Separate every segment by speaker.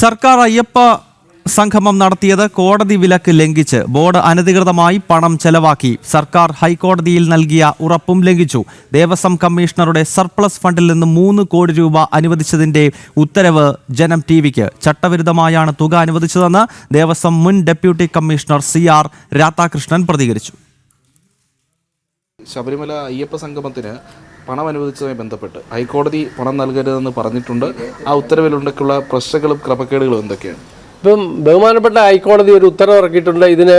Speaker 1: സർക്കാർ അയ്യപ്പ സംഗമം നടത്തിയത് കോടതി വിലക്ക് ലംഘിച്ച്. ബോർഡ് അനധികൃതമായി പണം ചെലവാക്കി. സർക്കാർ ഹൈക്കോടതിയിൽ നൽകിയ ഉറപ്പും ലംഘിച്ചു. ദേവസ്വം കമ്മീഷണറുടെ സർപ്ലസ് ഫണ്ടിൽ നിന്ന് മൂന്ന് കോടി രൂപ അനുവദിച്ചതിന്റെ ഉത്തരവ് ജനം ടി വിക്ക് ചട്ടവിരുദ്ധമായാണ് തുക അനുവദിച്ചതെന്ന് ദേവസ്വം മുൻ deputy commissioner C R Radhakrishnan പ്രതികരിച്ചു.
Speaker 2: ശബരിമല അയ്യപ്പ സംഗമത്തിന് പണം അനുവദിച്ചതുമായി ബന്ധപ്പെട്ട് ഹൈക്കോടതി പണം നൽകരുതെന്ന് പറഞ്ഞിട്ടുണ്ട്. ആ ഉത്തരവിലുണ്ടൊക്കെയുള്ള പ്രശ്നങ്ങളും ക്രമക്കേടുകളും എന്തൊക്കെയാണ്?
Speaker 3: ഇപ്പം ബഹുമാനപ്പെട്ട ഹൈക്കോടതി ഒരു ഉത്തരവ് ഇറക്കിയിട്ടുണ്ട്. ഇതിന്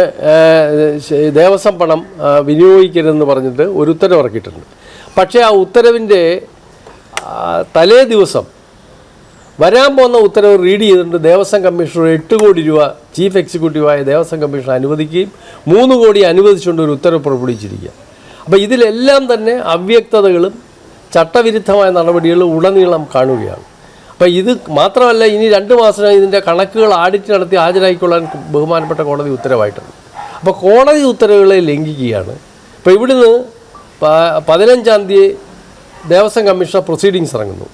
Speaker 3: ദേവസ്വം പണം വിനിയോഗിക്കരുതെന്ന് പറഞ്ഞിട്ട് ഒരു ഉത്തരവ് ഇറക്കിയിട്ടുണ്ട്. പക്ഷേ ആ ഉത്തരവിന്റെ തലേ ദിവസം വരാൻ പോകുന്ന ഉത്തരവ് റീഡ് ചെയ്തിട്ടുണ്ട്. ദേവസ്വം കമ്മീഷണർ എട്ട് കോടി രൂപ ചീഫ് എക്സിക്യൂട്ടീവായ ദേവസ്വം കമ്മീഷണർ അനുവദിക്കുകയും മൂന്ന് കോടി അനുവദിച്ചുകൊണ്ട് ഒരു ഉത്തരവ് പുറപ്പെടുവിച്ചിരിക്കുക അപ്പോൾ ഇതിലെല്ലാം തന്നെ അവ്യക്തതകളും ചട്ടവിരുദ്ധമായ നടപടികളും ഉടനീളം കാണുകയാണ്. അപ്പോൾ ഇത് മാത്രമല്ല ഇനി രണ്ട് മാസം ഇതിന്റെ കണക്കുകൾ ആഡിറ്റ് നടത്തി ഹാജരാക്കിക്കൊള്ളാൻ ബഹുമാനപ്പെട്ട കോടതി ഉത്തരവായിട്ടുണ്ട്. അപ്പോൾ കോടതി ഉത്തരവുകളെ ലംഘിക്കുകയാണ്. അപ്പോൾ ഇവിടുന്ന് പതിനഞ്ചാം തീയതി ദേവസ്വം കമ്മീഷണർ പ്രൊസീഡിങ്സ് ഇറങ്ങുന്നു.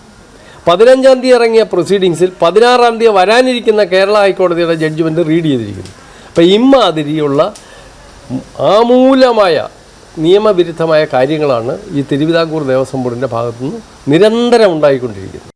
Speaker 3: പതിനഞ്ചാം തീയതി ഇറങ്ങിയ പ്രൊസീഡിങ്സിൽ പതിനാറാം തീയതി വരാനിരിക്കുന്ന കേരള ഹൈക്കോടതിയുടെ ജഡ്ജ്മെന്റ് റീഡ് ചെയ്തിരിക്കുന്നു. അപ്പോൾ ഇമ്മാതിരിയുള്ള ആമൂലമായ നിയമവിരുദ്ധമായ കാര്യങ്ങളാണ് ഈ തിരുവിതാംകൂർ ദേവസ്വം ബോർഡിന്റെ ഭാഗത്തുനിന്ന് നിരന്തരം ഉണ്ടായിക്കൊണ്ടിരിക്കുന്നത്.